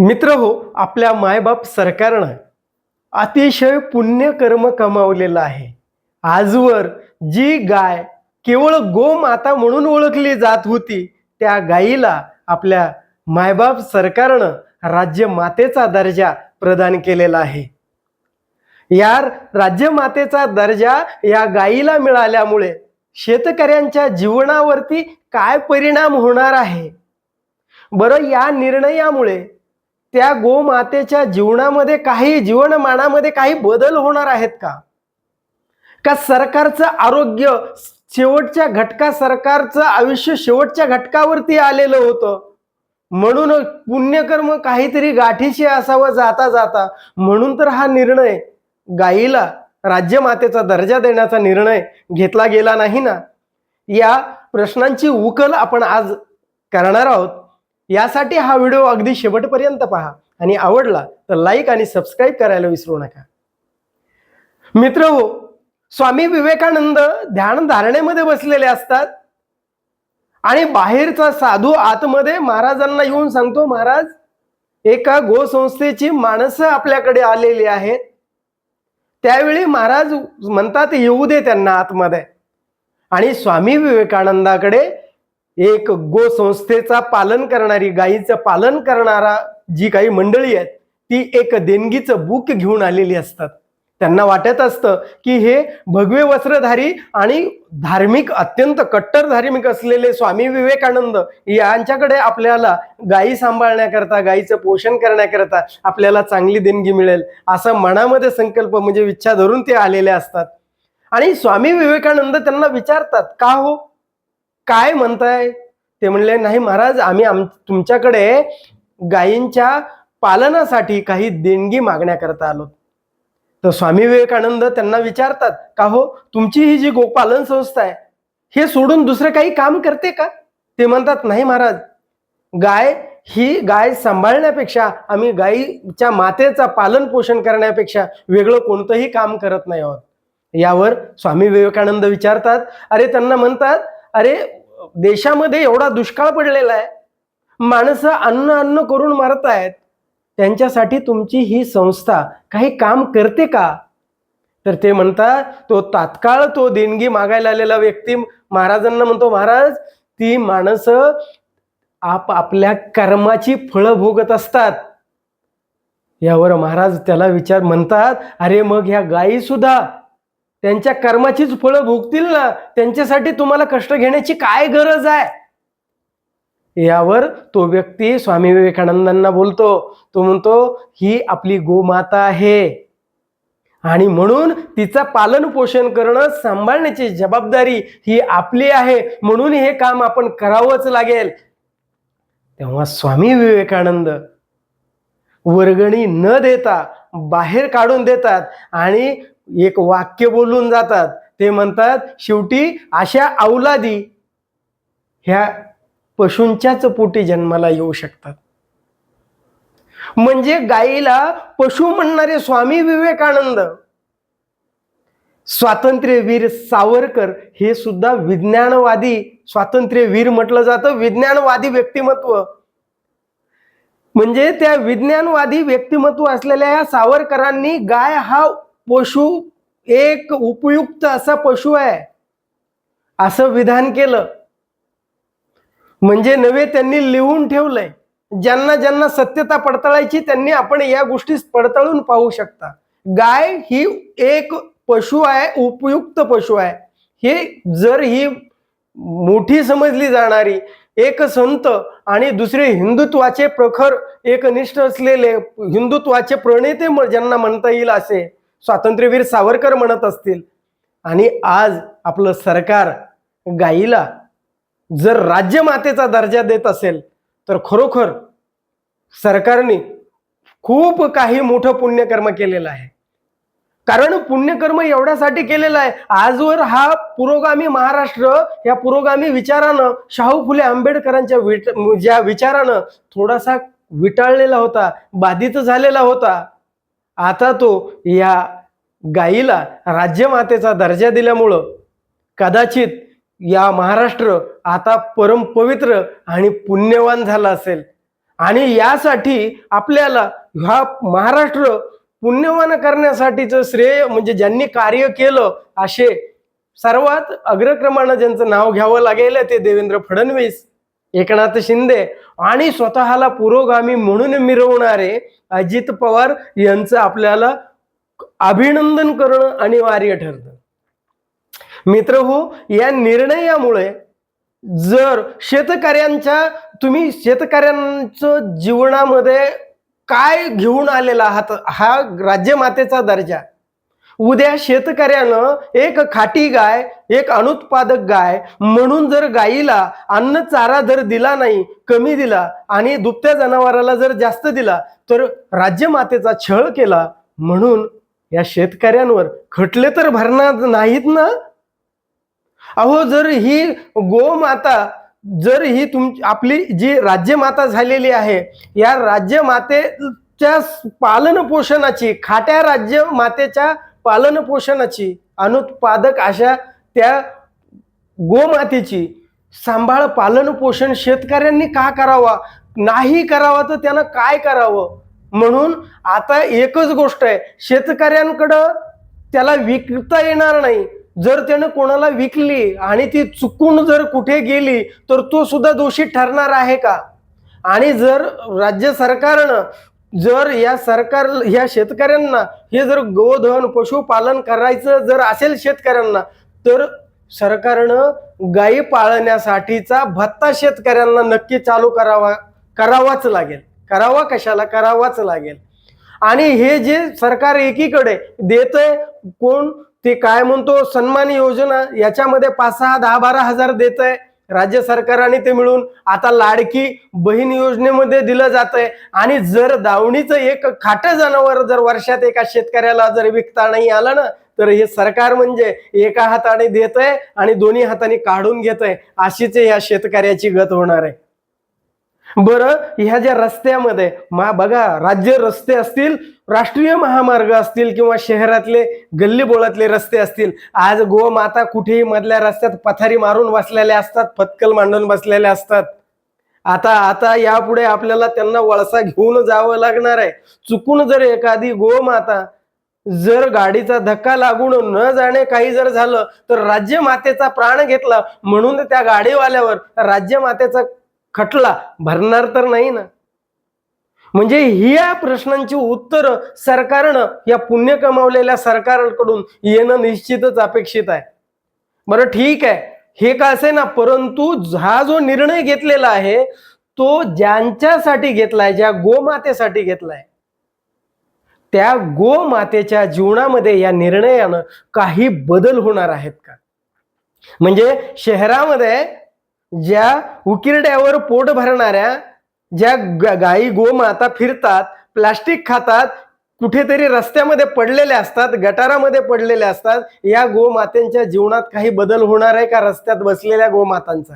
मित्र हो आपल्या मायबाप सरकारनं अतिशय पुण्यकर्म कमावलेलं आहे. आजवर जी गाय केवळ गोमाता म्हणून ओळखली जात होती त्या गायीला आपल्या मायबाप सरकारनं राज्यमातेचा दर्जा प्रदान केलेला आहे. या राज्यमातेचा दर्जा या गायीला मिळाल्यामुळे शेतकऱ्यांच्या जीवनावरती काय परिणाम होणार आहे? बरं या निर्णयामुळे त्या गोमातेच्या जीवनामध्ये काही जीवनमानामध्ये काही बदल होणार आहेत का? का सरकारचं आरोग्य शेवटच्या घटका सरकारचं आयुष्य शेवटच्या घटकावरती आलेलं होतं? म्हणून पुण्यकर्म काहीतरी गाठीशी असावं जाता जाता. म्हणून तर हा निर्णय गायीला राज्यमातेचा दर्जा देण्याचा निर्णय घेतला गेला नाही ना? या प्रश्नांची उकल आपण आज करणार आहोत. यासाठी हा व्हिडिओ अगदी शेवटपर्यंत पहा. आणि आवडला तर लाईक आणि सबस्क्राईब करायला विसरू नका. मित्र हो स्वामी विवेकानंद ध्यान धारणेमध्ये बसलेले असतात. आणि बाहेरचा साधू आतमध्ये महाराजांना येऊन सांगतो महाराज एका गोसंस्थेची माणसं आपल्याकडे आलेली आहेत. त्यावेळी महाराज म्हणतात येऊ दे त्यांना आतमध्ये. आणि स्वामी विवेकानंदाकडे एक गोसंस्थेचा पालन करणारी गायीचं पालन करणारा जी काही मंडळी आहेत ती एक देणगीचं बुक घेऊन आलेली असतात. त्यांना वाटत असतं की हे भगवे वस्त्रधारी आणि धार्मिक अत्यंत कट्टर धार्मिक असलेले स्वामी विवेकानंद यांच्याकडे आपल्याला गायी सांभाळण्याकरता गायीचं पोषण करण्याकरता आपल्याला चांगली देणगी मिळेल असं मनामध्ये संकल्प म्हणजे इच्छा धरून ते आलेले असतात. आणि स्वामी विवेकानंद त्यांना विचारतात का हो? काय म्हणताय? ते म्हणले नाही महाराज आम्ही आम तुमच्याकडे गायींच्या पालनासाठी काही देणगी मागण्याकरता आलो. तर स्वामी विवेकानंद त्यांना विचारतात का हो? तुमची ही जी गोपालन संस्था आहे हे सोडून दुसरं काही काम करते का? ते म्हणतात नाही महाराज गाय ही गाय सांभाळण्यापेक्षा आम्ही गायीच्या मातेचा पालन पोषण करण्यापेक्षा वेगळं कोणतंही काम करत नाही आहोत. यावर स्वामी विवेकानंद विचारतात अरे त्यांना म्हणतात अरे देशामध्ये एवढा दुष्काळ पडलेला आहे माणसं अन्न अन्न करून मरत आहेत त्यांच्यासाठी तुमची ही संस्था काही काम करते का? तर ते म्हणतात तो तात्काळ तो देणगी मागायला आलेला व्यक्ती महाराजांना म्हणतो महाराज ती माणसं आप आपल्या कर्माची फळं भोगत असतात. यावर महाराज त्याला विचार म्हणतात अरे मग ह्या गायी सुद्धा त्यांच्या कर्माचीच फळं भोगतील ना त्यांच्यासाठी तुम्हाला कष्ट घेण्याची काय गरज आहे? यावर तो व्यक्ती स्वामी विवेकानंदांना बोलतो. तो म्हणतो ही आपली गोमाता आहे. आणि म्हणून तिचं पालन पोषण करणं सांभाळण्याची जबाबदारी ही आपली आहे. म्हणून हे काम आपण करावंच लागेल. तेव्हा स्वामी विवेकानंद वर्गणी न देता बाहेर काढून देतात आणि एक वाक्य बोलून जातात. ते म्हणतात शेवटी अशा अवलादी ह्या पशूंच्याच पोटी जन्माला येऊ शकतात. म्हणजे गायीला पशु म्हणणारे स्वामी विवेकानंद स्वातंत्र्यवीर सावरकर हे सुद्धा विज्ञानवादी स्वातंत्र्यवीर म्हटलं जातं विज्ञानवादी व्यक्तिमत्व. म्हणजे त्या विज्ञानवादी व्यक्तिमत्व असलेल्या या सावरकरांनी गाय हा पशु एक उपयुक्त असा पशु आहे. असं विधान केलं. म्हणजे नव्हे त्यांनी लिहून ठेवलंय. ज्यांना ज्यांना सत्यता पडताळायची त्यांनी आपण या गोष्टी पडताळून पाहू शकता. गाय ही एक पशु आहे उपयुक्त पशु आहे. हे जर ही मोठी समजली जाणारी एक संत आणि दुसरे हिंदुत्वाचे प्रखर एकनिष्ठ असलेले हिंदुत्वाचे प्रणेते ज्यांना म्हणता येईल असे स्वातंत्र्यवीर सावरकर म्हणत असतील. आणि आज आपलं सरकार गाईला जर राज्यमातेचा दर्जा देत असेल तर खरोखर सरकारने खूप काही मोठं पुण्यकर्म केलेलं आहे. कारण पुण्यकर्म एवढ्यासाठी केलेलं आहे आजवर हा पुरोगामी महाराष्ट्र या पुरोगामी विचारानं शाहू फुले आंबेडकरांच्या विट ज्या विचारानं थोडासा विटाळलेला होता बाधित झालेला होता आता तो या गायीला राज्यमातेचा दर्जा दिल्यामुळं कदाचित या महाराष्ट्र आता परमपवित्र आणि पुण्यवान झाला असेल. आणि यासाठी आपल्याला हा महाराष्ट्र पुण्यवान करण्यासाठीचं श्रेय म्हणजे ज्यांनी कार्य केलं असे सर्वात अग्रक्रमानं ज्यांचं नाव घ्यावं लागेल ते देवेंद्र फडणवीस. एकनाथ शिंदे आणि स्वतःला पुरोगामी म्हणून मिरवणारे अजित पवार यांचं आपल्याला अभिनंदन करणं अनिवार्य ठरतं. मित्र हो या निर्णयामुळे जर शेतकऱ्यांच्या तुम्ही शेतकऱ्यांचं जीवनामध्ये काय घेऊन आलेला आहात हा राज्यमातेचा दर्जा उद्या शेतकऱ्यानं एक खाटी गाय एक अनुत्पादक गाय म्हणून जर गायीला अन्न चारा जर दिला नाही कमी दिला आणि दुभत्या जनावराला जर जास्त दिला तर राज्यमातेचा छळ केला म्हणून या शेतकऱ्यांवर खटले तर भरणार नाहीत ना? अहो जर ही गोमाता जर ही तुम आपली जी राज्यमाता झालेली आहे या राज्यमातेच्या पालन पोषणाची खाट्या राज्य मातेच्या पालन पोषणाची अनुत्पादक अशा त्या गोमातेची सांभाळ पालन पोषण शेतकऱ्यांनी का करावा? नाही करावा तर त्यानं काय करावं? म्हणून आता एकच गोष्ट आहे शेतकऱ्यांकडं त्याला विकता येणार नाही. जर त्यानं कोणाला विकली आणि ती चुकून जर कुठे गेली तर तो सुद्धा दोषी ठरणार आहे का? आणि जर राज्य सरकारनं जर या सरकार ह्या शेतकऱ्यांना हे जर गोधन पशुपालन करायचं जर असेल शेतकऱ्यांना तर सरकारनं गायी पाळण्यासाठीचा भत्ता शेतकऱ्यांना नक्की चालू करावा करावाच लागेल. करावा कशाला? करावाच लागेल. आणि हे जे सरकार एकीकडे देतंय कोण ते काय म्हणतो सन्मान योजना याच्यामध्ये पाच सहा दहा बारा हजार देत आहे राज्य सरकाराने ते मिळून आता लाडकी बहीण योजनेमध्ये दिलं जात आहे आणि जर दावणीचं एक खाटं जनावर जर वर्षात एका शेतकऱ्याला जर विकता नाही आलं ना तर हे सरकार म्हणजे एका हाताने देत आहे आणि दोन्ही हाताने काढून घेत आहे अशीच या शेतकऱ्याची गत होणार आहे. बरं ह्या ज्या रस्त्यामध्ये मा बघा राज्य रस्ते असतील राष्ट्रीय महामार्ग असतील किंवा शहरातले गल्ली बोळातले रस्ते असतील आज गोमाता कुठेही मधल्या रस्त्यात पथारी मारून बसलेल्या असतात फतकल मांडून बसलेल्या असतात. आता आता यापुढे आपल्याला त्यांना वळसा घेऊन जावं लागणार आहे. चुकून जर एखादी गोमाता जर गाडीचा धक्का लागून न जाणे काही जर झालं तर राज्यमातेचा प्राण घेतला म्हणून त्या गाडीवाल्यावर राज्यमातेचा खटला भरणार तर नाही ना? म्हणजे ह्या प्रश्नांची उत्तर सरकारनं या पुण्य कमावलेल्या सरकारकडून येणं निश्चितच अपेक्षित आहे. बरं ठीक आहे. हे का असे ना परंतु हा जो निर्णय घेतलेला आहे तो ज्यांच्यासाठी घेतलाय ज्या गोमातेसाठी घेतलाय त्या गोमातेच्या जीवनामध्ये या निर्णयानं काही बदल होणार आहेत का? म्हणजे शहरामध्ये ज्या उकिरड्यावर पोट भरणाऱ्या ज्या गाई गायी गोमाता फिरतात प्लास्टिक खातात कुठेतरी रस्त्यामध्ये पडलेले असतात गटारामध्ये पडलेले असतात या गोमातेंच्या जीवनात काही बदल होणार आहे का रस्त्यात बसलेल्या गोमातांचा?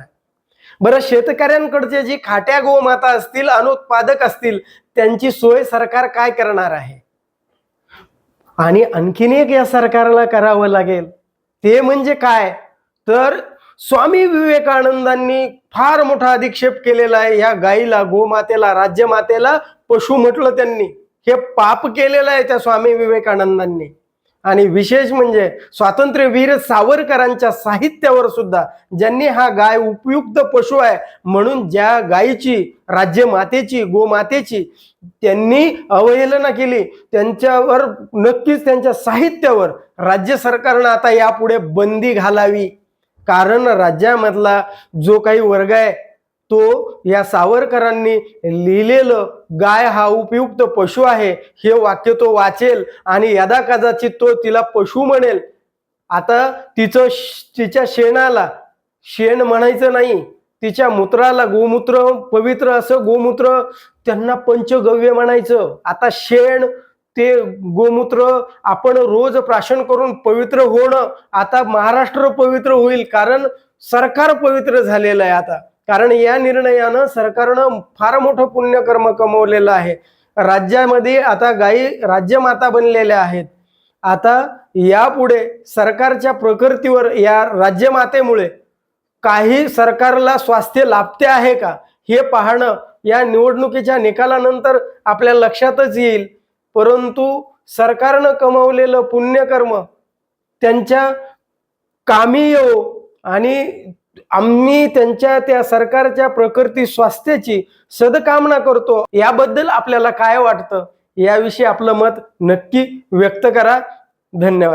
बरं शेतकऱ्यांकडचे जी खाट्या गोमाता असतील अनुत्पादक असतील त्यांची सोय सरकार काय करणार आहे? आणि आणखीन एक या सरकारला करावं लागेल. ते म्हणजे काय? तर स्वामी विवेकानंदांनी फार मोठा अधिक्षेप केलेला आहे. या गाईला गोमातेला राज्यमातेला पशु म्हटलं त्यांनी. हे पाप केलेलं आहे त्या स्वामी विवेकानंदांनी. आणि विशेष म्हणजे स्वातंत्र्यवीर सावरकरांच्या साहित्यावर सुद्धा ज्यांनी हा गाय उपयुक्त पशु आहे म्हणून ज्या गायीची राज्यमातेची गोमातेची त्यांनी अवहेलना केली त्यांच्यावर नक्कीच त्यांच्या साहित्यावर राज्य सरकारनं आता यापुढे बंदी घालावी. कारण राज्यामधला जो काही वर्ग आहे तो या सावरकरांनी लिहिलेलं गाय हा उपयुक्त पशु आहे हे वाक्य तो वाचेल आणि यदा कदाचित तो तिला पशु म्हणेल. आता तिचं तिच्या शेणाला शेण म्हणायचं नाही तिच्या मूत्राला गोमूत्र पवित्र असं गोमूत्र त्यांना पंचगव्य म्हणायचं. आता शेण ते गोमूत्र आपण रोज प्राशन करून पवित्र होणं आता महाराष्ट्र पवित्र होईल कारण सरकार पवित्र झालेलं आहे आता. कारण या निर्णयानं सरकारनं फार मोठं पुण्यकर्म कमवलेलं आहे. राज्यामध्ये आता गायी राज्यमाता बनलेल्या आहेत. आता यापुढे सरकारच्या प्रकृतीवर या राज्यमातेमुळे काही सरकारला स्वास्थ्य लाभते आहे का? हे पाहणं या निवडणुकीच्या निकालानंतर आपल्या लक्षातच येईल. परंतु सरकारनं कमावलेलं पुण्यकर्म त्यांच्या कामी येऊ आणि आम्ही त्यांच्या त्या सरकारच्या प्रकृती स्वास्थ्याची सदकामना करतो याबद्दल आपल्याला काय वाटतं? याविषयी आपलं मत नक्की व्यक्त करा. धन्यवाद.